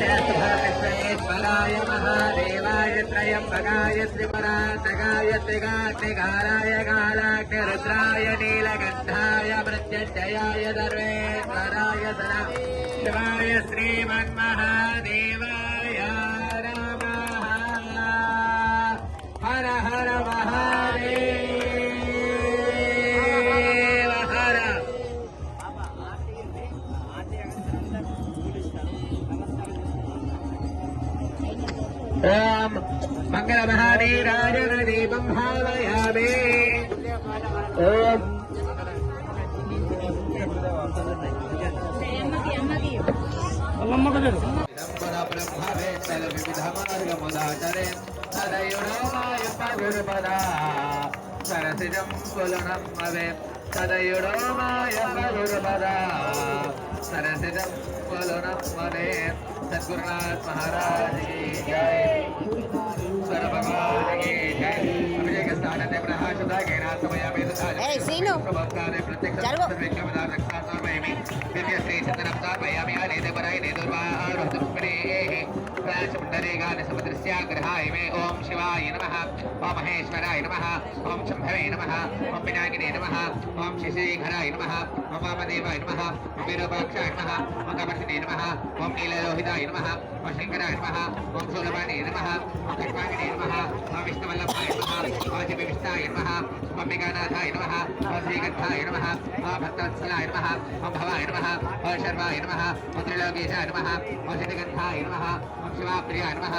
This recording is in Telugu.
క్షేత్రభాకేశ్వరాయ మహాదేవాయ త్రయంబకాయ త్రిపురాతకాయ త్రిగాగ్నికారాయ కాలాగ్నిరుద్రాయ నీలకంఠాయ మృత్యుంజయాయ ధర్మేశ్వరాయ సదా శివాయ శ్రీమన్మహాదేవాయ రామ హర హర ఓం మంగళమహాదేరాజదీపం భావయామి ఓం సరసిజం కులనమ్మవే తదయుడో మాయమ్మ గురుపదా సరసిజం కులనమ్మవే Sadgurunath Maharaj Hey, sino? Jalbo. ्याग्रहाय शिवाय नमः ॐ महेश्वराय नमः ॐ शम्भवे नमः ॐ पिनाकिने नमः ॐ शशिघराय नमः ॐ वामदेवाय नमः ॐ विरूपाक्षाय नमः ॐ कपर्षिणे नमः ॐ नीललोहिताय नमः ॐ शङ्कराय नमः ॐ सूलभाने అంబికానాథాయ నమ ఓ శ్రీకంఠాయ నమ ఓ భక్తవత్సలాయ నమ ఓం భవాయ నమ ఓ శర్వాయ నమ ఓ త్రిలోకేశాయ నమ ఓ శతకంఠాయ నమ ఓం శివాప్రియాయ నమ